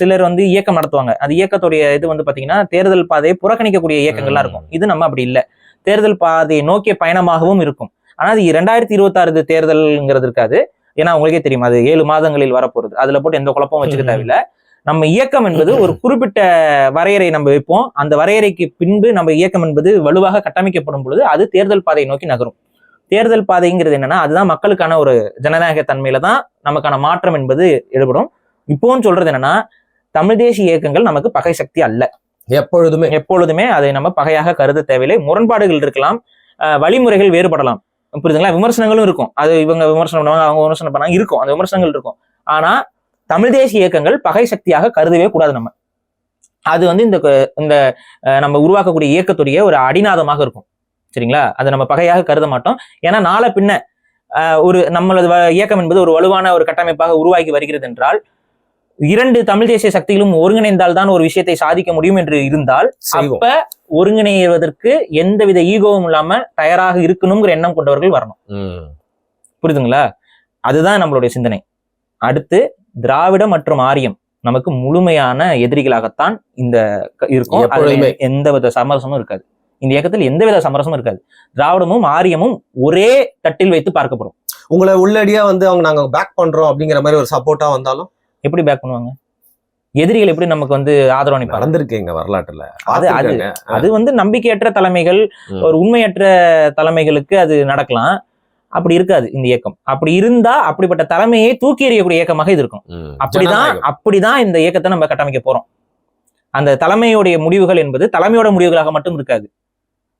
சிலர் வந்து இயக்கம் நடத்துவாங்க. அது இயக்கத்துடைய இது வந்து பாத்தீங்கன்னா தேர்தல் பாதையை புறக்கணிக்கக்கூடிய இயக்கங்கள்லாம் இருக்கும். இது நம்ம அப்படி இல்லை. தேர்தல் பாதையை நோக்கிய பயணமாகவும் இருக்கும். ஆனா அது இரண்டாயிரத்தி இருபத்தாறு தேர்தல்ங்கிறது இருக்காது. ஏன்னா உங்களுக்கே தெரியும். அது ஏழு மாதங்களில் வரப்போறது. அதுல போட்டு எந்த குழப்பமும் வச்சுக்க. தேவையில்ல. நம்ம இயக்கம் என்பது ஒரு குறிப்பிட்ட வரையறை நம்ம வைப்போம். அந்த வரையறைக்கு பின்பு நம்ம இயக்கம் என்பது வலுவாக கட்டமைக்கப்படும் பொழுது அது தேர்தல் பாதையை நோக்கி நகரும். தேர்தல் பாதைங்கிறது என்னன்னா அதுதான் மக்களுக்கான ஒரு ஜனநாயக தன்மையில தான் நமக்கான மாற்றம் என்பது ஈடுபடும் இப்போவும் சொல்றது என்னன்னா தமிழ் தேசிய இயக்கங்கள் நமக்கு பகை சக்தி அல்ல. எப்பொழுதுமே. எப்பொழுதுமே அதை நம்ம பகையாக கருத தேவையில்லை. முரண்பாடுகள் இருக்கலாம். வழிமுறைகள் வேறுபடலாம். புரியுதுங்களா? விமர்சனங்களும் இருக்கும். அது இவங்க விமர்சனம் பண்ணுவாங்க அவங்க விமர்சனம் பண்ணாங்க இருக்கும். அந்த விமர்சனங்கள் இருக்கும். ஆனா தமிழ் தேசிய இயக்கங்கள் பகை சக்தியாக கருதவே கூடாது நம்ம. அது வந்து இந்த இந்த நம்ம உருவாக்கக்கூடிய இயக்கத்துடைய ஒரு அடிநாதமாக இருக்கும். சரிங்களா? அதை நம்ம பகையாக கருத மாட்டோம். ஏன்னா நாளை பின்ன ஒரு நம்மளது இயக்கம் என்பது ஒரு வலுவான ஒரு கட்டமைப்பாக உருவாகி வருகிறது என்றால் இரண்டு தமிழ் தேசிய சக்திகளும் ஒருங்கிணைந்தால் தான் ஒரு விஷயத்தை சாதிக்க முடியும் என்று இருந்தால் அப்ப ஒருங்கிணைவதற்கு எந்தவித ஈகோவும் இல்லாம தயாராக இருக்கணுங்கிற எண்ணம் கொண்டவர்கள் வரணும். புரியுதுங்களா? அதுதான் நம்மளுடைய சிந்தனை. அடுத்து திராவிட மற்றும் ஆரியம் நமக்கு முழுமையான எதிரிகளாகத்தான் இந்த இருக்கும். எப்பொழுதுமே. எந்தவித சமரசமும் இருக்காது. இந்த இயக்கத்தில் எந்தவித சமரசமும் இருக்காது. திராவிடமும் ஆரியமும் ஒரே தட்டில் வைத்து பார்க்கப்படும். உங்களை உள்ளடியா வந்து அவங்க நாங்க பேக் பண்றோம் அப்படிங்கிற மாதிரி ஒரு சப்போர்ட்டா வந்தாலும்? எப்படி பேக் பண்ணுவாங்க? எதிரிகள் எப்படி நமக்கு வந்து ஆதரவு அளிப்பாங்க நடந்திருக்கீங்க வரலாற்றுல. அது அது. அது வந்து நம்பிக்கையற்ற தலைமைகள். ஒரு உண்மையற்ற தலைமைகளுக்கு அது நடக்கலாம். அப்படி இருக்காது இந்த இயக்கம். அப்படி இருந்தா அப்படிப்பட்ட தலைமையை தூக்கி எறியக்கூடிய இயக்கமாக இது இருக்கும். அப்படிதான். அப்படிதான் இந்த இயக்கத்தை நம்ம கட்டமைக்க போறோம். அந்த தலைமையுடைய முடிவுகள் என்பது தலைமையோட முடிவுகளாக மட்டும் இருக்காது.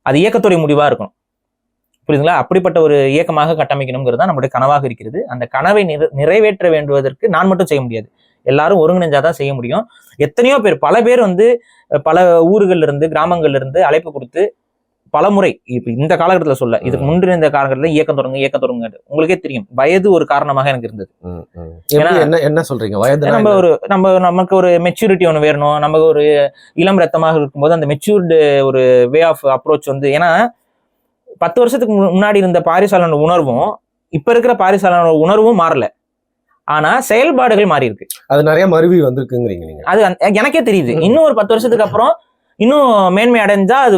அது இயக்கத்துடைய முடிவா இருக்கும் புரியுதுங்களா? அப்படிப்பட்ட ஒரு இயக்கமாக கட்டமைக்கணுங்கிறது தான் நம்மளுடைய கனவாக இருக்கிறது. அந்த கனவை நிறை- நிறைவேற்ற வேண்டுவதற்கு நான் மட்டும் செய்ய முடியாது. எல்லாரும் ஒருங்கிணைஞ்சாதான் செய்ய முடியும். எத்தனையோ பேர் பல பேர் வந்து பல ஊர்கள்ல இருந்து கிராமங்கள்ல இருந்து அழைப்பு கொடுத்து பல முறை இப்ப இந்த காலகட்டத்தில் சொல்ல இதுக்கு முன்பிருந்த இந்த காலகட்டத்தில் இயக்கம் தொடங்க இயக்கம் தொடங்க உங்களுக்கே தெரியும். வயது ஒரு காரணமாக எனக்கு இருந்தது. என்ன என்ன சொல்றீங்க? வயது நம்ம ஒரு நம்ம நமக்கு ஒரு மெச்சூரிட்டி ஒன்று வேணும். நம்ம ஒரு இளம் ரத்தமாக இருக்கும்போது அந்த மெச்சூர்டு ஒரு வே ஆஃப் அப்ரோச் வந்து ஏன்னா பத்து வருஷத்துக்கு முன்னாடி இருந்த பாரிசாலன உணர்வும் இப்ப இருக்கிற பாரிசாலன உணர்வும் மாறல. ஆனா செயல்பாடுகள் மாறி இருக்கு அது நிறைய மருவி வந்திருக்குங்கிறீங்க நீங்க. அது எனக்கே தெரியுது. இன்னும் ஒரு பத்து வருஷத்துக்கு அப்புறம் இன்னும் மேன்மை அடைஞ்சா அது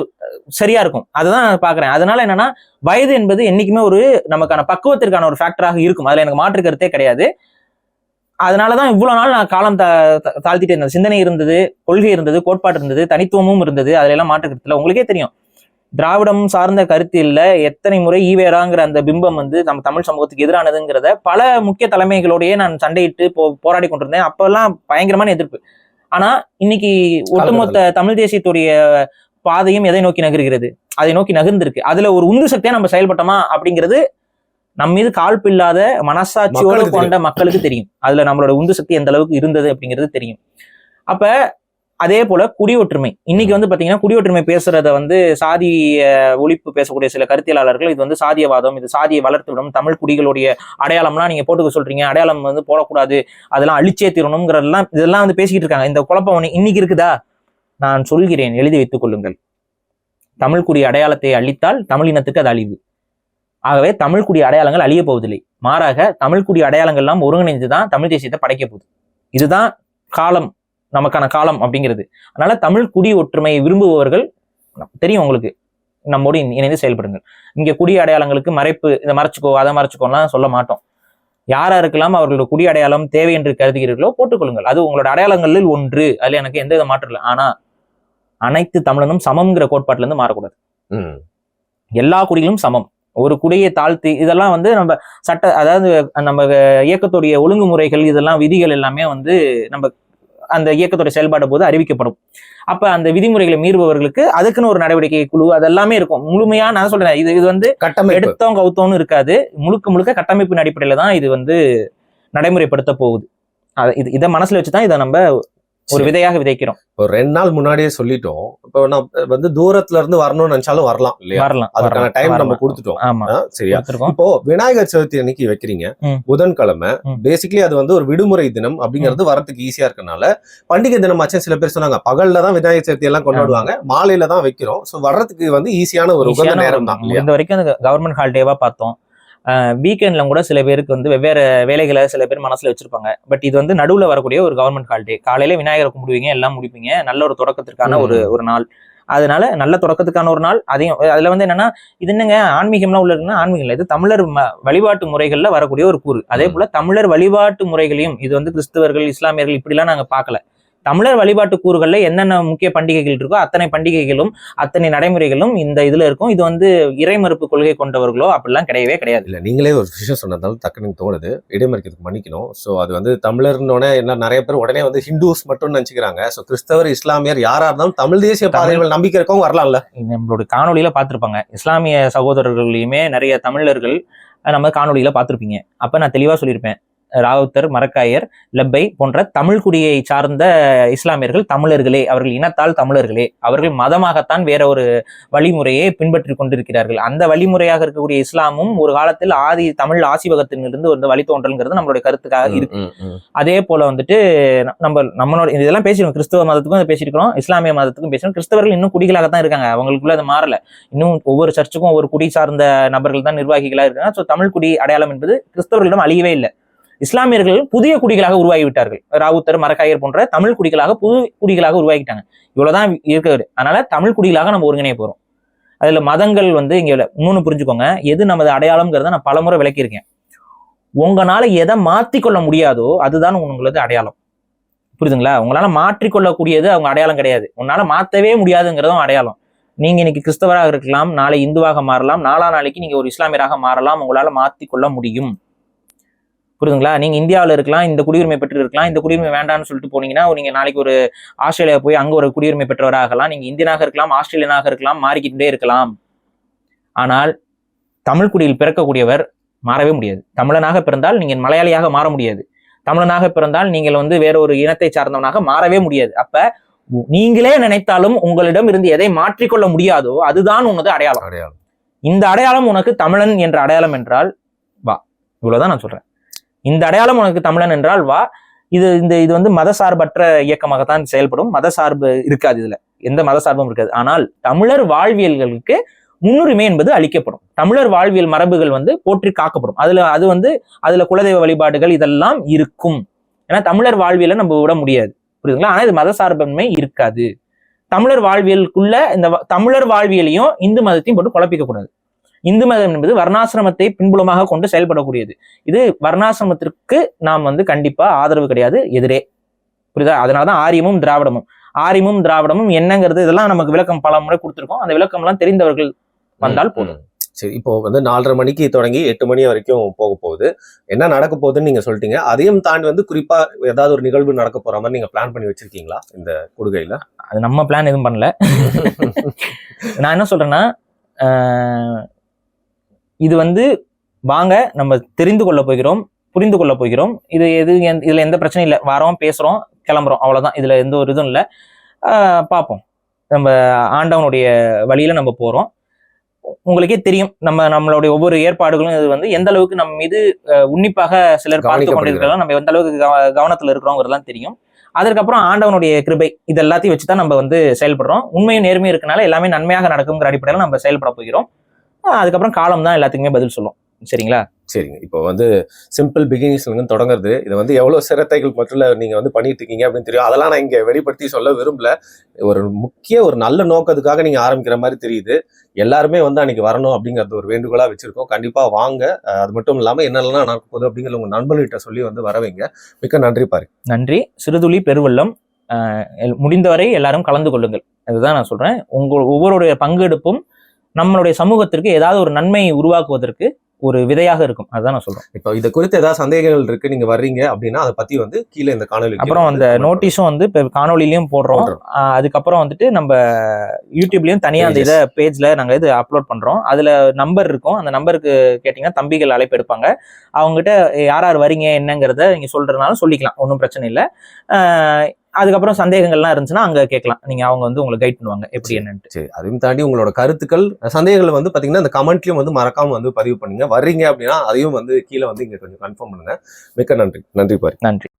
சரியா இருக்கும். அதுதான் நான் பாக்குறேன் அதனால என்னன்னா வயது என்பது என்னைக்குமே ஒரு நமக்கான பக்குவத்திற்கான ஒரு ஃபேக்டராக இருக்கும். அதுல எனக்கு மாற்று கருத்தே கிடையாது. அதனாலதான் இவ்வளவு நாள் நான் காலம் தா தாழ்த்திட்டு தாழ்த்திட்டே இருந்தேன். சிந்தனை இருந்தது கொள்கை இருந்தது கோட்பாடு இருந்தது தனித்துவமும் இருந்தது. அதுல எல்லாம் மாற்று கருத்துல உங்களுக்கே தெரியும். திராவிடம் சார்ந்த கருத்து இல்லை. எத்தனை முறை ஈவேராங்கிற அந்த பிம்பம் வந்து நம்ம தமிழ் சமூகத்துக்கு எதிரானதுங்கிறத பல முக்கிய தலைமைகளோடையே நான் சண்டையிட்டு போ போராடி கொண்டிருந்தேன். அப்பெல்லாம் பயங்கரமான எதிர்ப்பு. ஆனா இன்னைக்கு ஒட்டுமொத்த தமிழ் தேசியத்துடைய பாதையும் எதை நோக்கி நகர்கிறது? அதை நோக்கி நகர்ந்திருக்கு. அதுல ஒரு உந்து சக்தியா நம்ம செயல்பட்டோமா அப்படிங்கிறது நம்ம மீது காழ்ப்பு இல்லாத மனசாட்சியோடு கொண்ட மக்களுக்கு தெரியும். அதுல நம்மளோட உந்து சக்தி எந்த அளவுக்கு இருந்தது அப்படிங்கிறது தெரியும். அப்ப அதே போல குடி ஒற்றுமை இன்னைக்கு வந்து பாத்தீங்கன்னா குடி ஒற்றுமை பேசுறத வந்து சாதிய ஒழிப்பு பேசக்கூடிய சில கருத்தியலாளர்கள் இது வந்து சாதியவாதம் இது சாதியை வளர்த்து விடும் தமிழ் குடிகளுடைய அடையாளம்லாம் நீங்க போட்டுக்க சொல்றீங்க. அடையாளம் வந்து போடக்கூடாது. அதெல்லாம் அழிச்சே தீரணுங்கிறதெல்லாம் இதெல்லாம் வந்து பேசிக்கிட்டு இருக்காங்க. இந்த குழப்பம் இன்னைக்கு இருக்குதா? நான் சொல்கிறேன். எழுதி வைத்துக் கொள்ளுங்கள். தமிழ் குடி அடையாளத்தை அழித்தால் தமிழ் இனத்துக்கு அது அழிவு. ஆகவே தமிழ் குடி அடையாளங்கள் அழிய போவதில்லை. மாறாக தமிழ் குடி அடையாளங்கள் எல்லாம் ஒருங்கிணைந்து தான் தமிழ் தேசியத்தை படைக்க போகுது. இதுதான் காலம். நமக்கான காலம் அப்படிங்கிறது. அதனால தமிழ் குடி ஒற்றுமையை விரும்புபவர்கள் தெரியும் உங்களுக்கு நம்மோடு இணை- இணைந்து செயல்படுங்கள். இங்க குடி அடையாளங்களுக்கு மறைப்பு இதை மறைச்சுக்கோ அதை மறைச்சுக்கோலாம் சொல்ல மாட்டோம். யார் யாருக்கெல்லாம் அவர்களோட குடி அடையாளம் தேவை என்று கருதுகிறீர்களோ போட்டுக்கொள்ளுங்கள். அது உங்களோட அடையாளங்களில் ஒன்று. அதுல எனக்கு எந்த வித மாற்றம் இல்லை. ஆனா அனைத்து தமிழனும் சமம்ங்கிற கோட்பாட்டுல இருந்து மாறக்கூடாது. எல்லா குடிகளும் சமம். ஒரு குடியை தாழ்த்தி இதெல்லாம் வந்து நம்ம சட்ட அதாவது நம்ம இயக்கத்துடைய ஒழுங்குமுறைகள் இதெல்லாம் விதிகள் எல்லாமே வந்து நம்ம அந்த இயக்கத்துடைய செயல்பாடு போது அறிவிக்கப்படும். அப்ப அந்த விதிமுறைகளை மீறுபவர்களுக்கு அதுக்குன்னு ஒரு நடவடிக்கை குழு அதெல்லாமே இருக்கும். முழுமையா நான் சொல்றேன் இது இது வந்து கட்டமைப்பு. எடுத்தோம் கவுத்தோன்னு இருக்காது. முழுக்க முழுக்க கட்டமைப்பின் அடிப்படையில தான் இது வந்து நடைமுறைப்படுத்த போகுது. அது இது இதை மனசுல வச்சுதான் இதை நம்ம ஒரு. விதையாக விதைக்கிறோம். ஒரு ரெண்டு நாள் முன்னாடியே சொல்லிட்டோம். இப்போ நான் வந்து தூரத்துல இருந்து வரணும்னு நினைச்சாலும் வரலாம் இல்லையா? வரலாம் அதுக்கான டைம் நம்ம. கொடுத்துட்டோம். ஆமா. சரியா? இப்போ விநாயகர் சதுர்த்தி அன்னைக்கு வைக்கிறீங்க. புதன்கிழமை. பேசிக்கலி அது வந்து ஒரு விடுமுறை தினம் அப்படிங்கிறது வரதுக்கு ஈஸியா இருக்கனால பண்டிகை தினமாச்சும் சில பேர் சொன்னாங்க பகல்ல தான் விநாயகர் சதுர்த்தி எல்லாம் கொண்டாடுவாங்க. மாலையில தான் வைக்கிறோம். சோ வர்றதுக்கு வந்து ஈஸியான ஒரு உகந்த நேரம் தான் இந்த வரைக்கும் கவர்மெண்ட் ஹாலிடேவா பார்த்தோம். வீக்கெண்ட்ல கூட சில பேருக்கு வந்து வெவ்வேறு வேலைகளை சில பேர் மனசுல வச்சிருப்பாங்க. பட் இது வந்து நடுவுல வரக்கூடிய ஒரு கவர்மெண்ட் ஹாலிடே காலையில விநாயகரை கும்பிடுவீங்க எல்லாம் முடிப்பீங்க. நல்ல ஒரு தொடக்கத்திற்கான ஒரு. ஒரு நாள். அதனால நல்ல தொடக்கத்துக்கான ஒரு நாள். அதையும் அதுல வந்து என்னன்னா இது என்னங்க ஆன்மீகம்லாம் உள்ள இருக்குன்னா ஆன்மீகம் இல்லை. இது தமிழர் வழிபாட்டு முறைகள்ல வரக்கூடிய ஒரு கூறு. அதே. போல தமிழர் வழிபாட்டு முறைகளையும் இது வந்து கிறிஸ்தவர்கள் இஸ்லாமியர்கள் இப்படிலாம் நாங்க பார்க்கல. தமிழர் வழிபாட்டு கூறுகள்ல என்னென்ன முக்கிய பண்டிகைகள் இருக்கோ அத்தனை பண்டிகைகளும் அத்தனை நடைமுறைகளும் இந்த இதுல இருக்கும். இது வந்து இறைமறுப்பு கொள்கை கொண்டவர்களோ அப்படிலாம் கிடையவே கிடையாது. இல்ல நீங்களே ஒரு விஷயம் சொன்னதால டக்குனு எனக்கு தோணுது. இடைமறிக்கிறதுக்கு மன்னிக்கணும். ஸோ அது வந்து தமிழர்னோட என்ன நிறைய பேர் உடனே வந்து ஹிந்துஸ் மட்டும் நினைச்சுக்கிறாங்க. ஸோ கிறிஸ்தவர் இஸ்லாமியர் யாரா இருந்தாலும் தமிழ் தேசிய பாதைகள் நம்பிக்கை இருக்கவங்க வரலாம்ல நம்மளோட காணொளியில பார்த்திருப்பாங்க. இஸ்லாமிய சகோதரர்களையுமே நிறைய தமிழர்கள் நம்ம காணொளியில பார்த்திருப்பீங்க. அப்ப நான் தெளிவா சொல்லியிருப்பேன். ராவுத்தர் மரக்காயர் லெப்பை போன்ற தமிழ் குடியை சார்ந்த இஸ்லாமியர்கள் தமிழர்களே அவர்கள் இனத்தால் தமிழர்களே அவர்கள் மதமாகத்தான் வேற ஒரு வழிமுறையை பின்பற்றி கொண்டிருக்கிறார்கள். அந்த வழிமுறையாக இருக்கக்கூடிய இஸ்லாமும் ஒரு காலத்தில் ஆதி தமிழ் ஆசிவகத்திலிருந்து வந்து வழித்தோன்றல்ங்கிறது நம்மளுடைய கருத்துக்காக இருக்கு. அதே போல வந்துட்டு நம்ம நம்மளோட இதெல்லாம் பேசிருக்கோம். கிறிஸ்தவ மதத்துக்கும் பேசியிருக்கிறோம். இஸ்லாமிய மதத்துக்கும் பேசுறோம் கிறிஸ்தவர்கள் இன்னும் குடிகளாக தான் இருக்காங்க. அவங்களுக்குள்ள அது மாறல. இன்னும் ஒவ்வொரு சர்ச்சுக்கும் ஒவ்வொரு குடி சார்ந்த நபர்கள் தான் நிர்வாகிகளா இருக்காங்க. ஸோ தமிழ் குடி அடையாளம் என்பது கிறிஸ்தவர்களிடம் அழியவே இல்லை. இஸ்லாமியர்கள் புதிய குடிகளாக உருவாகிவிட்டார்கள். ராவுத்தர் மரக்காயர் போன்ற தமிழ் குடிகளாக புது குடிகளாக உருவாகிட்டாங்க. இவ்வளவுதான் இருக்கிறது. அதனால தமிழ் குடிகளாக நம்ம ஒருங்கிணைய போறோம். அதுல மதங்கள் வந்து இங்க இன்னொன்னு புரிஞ்சுக்கோங்க. எது நமது அடையாளம்ங்கிறத நான் பலமுறை விளக்கியிருக்கேன். உங்களால எதை மாத்திக்கொள்ள முடியாதோ அதுதான் உங்களது அடையாளம். புரியுதுங்களா? உங்களால மாற்றிக்கொள்ளக்கூடியது அவங்க அடையாளம் கிடையாது. உன்னால மாத்தவே முடியாதுங்கிறதும் அடையாளம். நீங்க இன்னைக்கு கிறிஸ்தவராக இருக்கலாம். நாளை இந்துவாக மாறலாம். நாலா நாளைக்கு நீங்க ஒரு இஸ்லாமியராக மாறலாம். உங்களால மாத்திக்கொள்ள முடியும். புரியுதுங்களா? நீங்க இந்தியாவில் இருக்கலாம் இந்த குடியுரிமை பெற்று இருக்கலாம் இந்த குடியுரிமை வேண்டாம்னு சொல்லிட்டு போனீங்கன்னா நீங்க நாளைக்கு ஒரு ஆஸ்திரேலியா போய் அங்க ஒரு குடியுரிமை பெற்றவராக ஆகலாம் நீங்க இந்தியனாக இருக்கலாம் ஆஸ்திரேலியனாக இருக்கலாம் மாறிக்கிட்டே இருக்கலாம். ஆனால் தமிழ் குடியில் பிறக்கக்கூடியவர் மாறவே முடியாது. தமிழனாக பிறந்தால் நீங்கள் மலையாளியாக மாற முடியாது. தமிழனாக பிறந்தால் நீங்கள் வந்து வேற ஒரு இனத்தை சார்ந்தவனாக மாறவே முடியாது. அப்ப நீங்களே நினைத்தாலும் உங்களிடம் இருந்து எதை மாற்றிக்கொள்ள முடியாதோ அதுதான் உனது அடையாளம். அடையாளம். இந்த அடையாளம் உனக்கு தமிழன் என்ற அடையாளம் என்றால் வா இவ்வளவுதான் நான் சொல்றேன். இந்த அடையாளம் உனக்கு தமிழன் என்றால் வா. இது இந்த இது வந்து மதசார்பற்ற இயக்கமாகத்தான் செயல்படும். மதசார்பு இருக்காது இதுல. எந்த மதசார்பும் இருக்காது. ஆனால் தமிழர் வாழ்வியல்களுக்கு முன்னுரிமை என்பது அளிக்கப்படும். தமிழர் வாழ்வியல் மரபுகள் வந்து போற்றி காக்கப்படும். அதுல அது வந்து அதுல குலதெய்வ வழிபாடுகள் இதெல்லாம் இருக்கும். ஏன்னா தமிழர் வாழ்வியலை நம்ம விட முடியாது. புரியுதுங்களா? ஆனா இது மதசார்பன்மை இருக்காது. தமிழர் வாழ்வியலுக்குள்ள இந்த வ- தமிழர் வாழ்வியலையும் இந்து மதத்தையும் போட்டு குழப்பிக்க கூடாது இந்து மதம் என்பது வர்ணாசிரமத்தை பின்புலமாக கொண்டு செயல்படக்கூடியது. இது வர்ணாசிரமத்திற்கு நாம் வந்து கண்டிப்பா ஆதரவு கிடையாது எதிரே. புரியுதா? அதனாலதான் ஆரியமும் திராவிடமும். ஆரியமும் திராவிடமும் என்னங்கிறது இதெல்லாம் நமக்கு விளக்கம் பல முறை கொடுத்துருக்கோம். அந்த விளக்கம்லாம் தெரிந்தவர்கள் வந்தால் போதும். சரி இப்போ வந்து நாலரை மணிக்கு தொடங்கி எட்டு மணி வரைக்கும் போக போகுது. என்ன நடக்க போகுதுன்னு நீங்க சொல்லிட்டீங்க. அதையும் தாண்டி வந்து குறிப்பா ஏதாவது ஒரு நிகழ்வு நடக்க போற மாதிரி நீங்க பிளான் பண்ணி வச்சிருக்கீங்களா இந்த கொடுகையில அது நம்ம பிளான் எதுவும் பண்ணல. நான் என்ன சொல்றேன்னா இது வந்து வாங்க நம்ம தெரிந்து கொள்ள போகிறோம் புரிந்து கொள்ள போகிறோம். இது எது எந்த- இதுல எந்த பிரச்சனையும் இல்லை. வரோம் பேசுறோம் கிளம்புறோம். அவ்வளவுதான். இதுல எந்த ஒரு இதுவும் இல்லை. பார்ப்போம். நம்ம ஆண்டவனுடைய வழியில நம்ம போறோம். உங்களுக்கே தெரியும். நம்ம நம்மளுடைய ஒவ்வொரு ஏற்பாடுகளும் இது வந்து எந்த அளவுக்கு நம்ம மீது உன்னிப்பாக சிலர் பார்த்து. கொண்டிருக்கிறோம் நம்ம எந்த அளவுக்கு கவ- கவனத்துல இருக்கிறோங்கிறதெல்லாம் தெரியும். அதற்கப்புறம் ஆண்டவனுடைய கிருபை இது எல்லாத்தையும் வச்சு தான் நம்ம வந்து செயல்படுறோம். உண்மையும் நேர்மையும் இருக்கனால எல்லாமே நன்மையாக நடக்குங்கிற அடிப்படையில் நம்ம செயல்பட போகிறோம். அதுக்கப்புறம் காலம் தான் எல்லாத்துக்குமே பதில் சொல்லும். சரிங்களா? சரிங்க. இப்போ வந்து சிம்பிள் பிகினிங்ஸ்ல தொடங்குறது. இது வந்து எவ்வளவு சிரத்தைகள் மட்டும் நீங்க வந்து பண்ணிட்டு இருக்கீங்க அப்படின்னு தெரியும். அதெல்லாம் நான் இங்க வெளிப்படுத்தி சொல்ல விரும்பல. ஒரு முக்கிய ஒரு நல்ல நோக்கத்துக்காக நீங்க ஆரம்பிக்கிற மாதிரி தெரியுது. எல்லாருமே வந்து அன்னைக்கு வரணும் அப்படிங்கறது ஒரு வேண்டுகோளா வச்சிருக்கோம். கண்டிப்பா வாங்க. அது மட்டும் இல்லாம என்னெல்லாம் நடக்க போகுது அப்படிங்கிற உங்க நண்பர்கள்கிட்ட சொல்லி வந்து வர வைங்க. மிக்க நன்றி பாரு நன்றி. சிறுதுளி பெருவெள்ளம் முடிந்தவரை எல்லாரும் கலந்து கொள்ளுங்கள். அதுதான் நான் சொல்றேன். உங்கள் ஒவ்வொருடைய பங்கெடுப்பும் நம்மளுடைய சமூகத்திற்கு ஏதாவது ஒரு நன்மை உருவாக்குவதற்கு ஒரு விதையாக இருக்கும். அதுதான் நான் சொல்றேன். இப்போ இது குறித்து ஏதாவது சந்தேகங்கள் இருக்கு நீங்க வர்றீங்க அப்படின்னா அதை பத்தி வந்து கீழே இந்த காணொலி அப்புறம் அந்த நோட்டீஸும் வந்து இப்போ காணொலிலையும் போடுறோம். அதுக்கப்புறம் வந்துட்டு நம்ம யூடியூப்லயும் தனியா அந்த இதை பேஜ்ல நாங்க இது அப்லோட் பண்றோம். அதுல நம்பர் இருக்கும். அந்த நம்பருக்கு கேட்டீங்கன்னா தம்பிகள் அழைப்பு எடுப்பாங்க. அவங்ககிட்ட யார் யார் வரீங்க என்னங்கிறத நீங்க சொல்றதுனாலும் சொல்லிக்கலாம். ஒன்றும் பிரச்சனை இல்லை. அதுக்கப்புறம் சந்தேகங்கள்லாம் இருந்துச்சுன்னா அங்க கேட்கலாம். நீங்க அவங்க வந்து உங்களுக்கு கைட் பண்ணுவாங்க. எப்படி என்னன்ட்டு. சரி அதையும் தாண்டி உங்களோட கருத்துக்கள் சந்தேகங்களை வந்து பாத்தீங்கன்னா இந்த கமெண்ட்லயும் வந்து மறக்காம வந்து பதிவு பண்ணுங்க. வர்றீங்க அப்படின்னா அதையும் வந்து கீழே வந்து இங்க கொஞ்சம் கன்ஃபார்ம் பண்ணுங்க. மிக்க நன்றி. நன்றி பாரு. நன்றி.